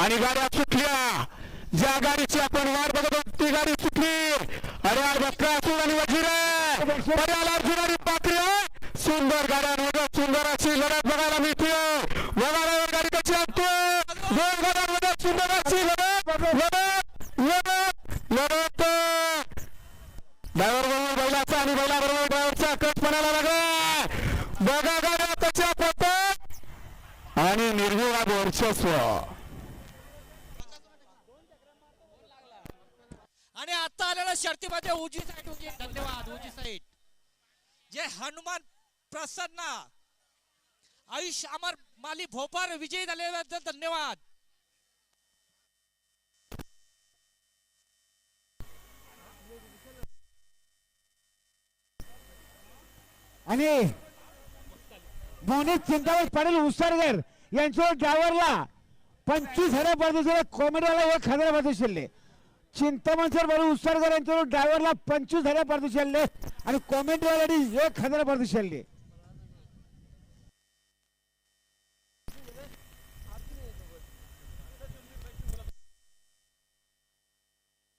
आणि गाड्या सुटल्या. ज्या गाडीची आपण वाट बघत होतो ती गाडी सुटली. अरे यार असून आणि वजिरे पर्याला अर्जुन पात्री सुंदर गाड्यांमध्ये सुंदर अशी लढत बघायला मिळते. वगाड्यावर गाडी कशी आणतो? दोन गाड्यांमध्ये सुंदर अशी लढत लढत लढत लढत. ड्रायव्हर बरोबर बैलाचा आणि बैला बरोबर ड्रायव्हरचा कट म्हणायला लागला. बघा गाड्या कशा पडतात. आणि निर्विवाद वर्चस्व. आणि आता आलेल्या शर्तीमध्ये म्हणजे उजी साईड उजी धन्यवाद उजी साईड जे हनुमान प्रसन्न. आयुष अमर माली भोपाळ विजयी झाल्याबद्दल धन्यवाद. आणि मोनित चिंतावत पाटील उसारगर यांच्यावर ड्रायव्हरला पंचवीस हजार परदेशाला कॉमेडीवाला व खदरा शिरले. चिंतामण सर बरोबर उत्सर्ग यांच्यावर ड्रायव्हरला पंचवीस हजार परदेशाले आणि कॉमेडीवाला एक हजार परदेशाले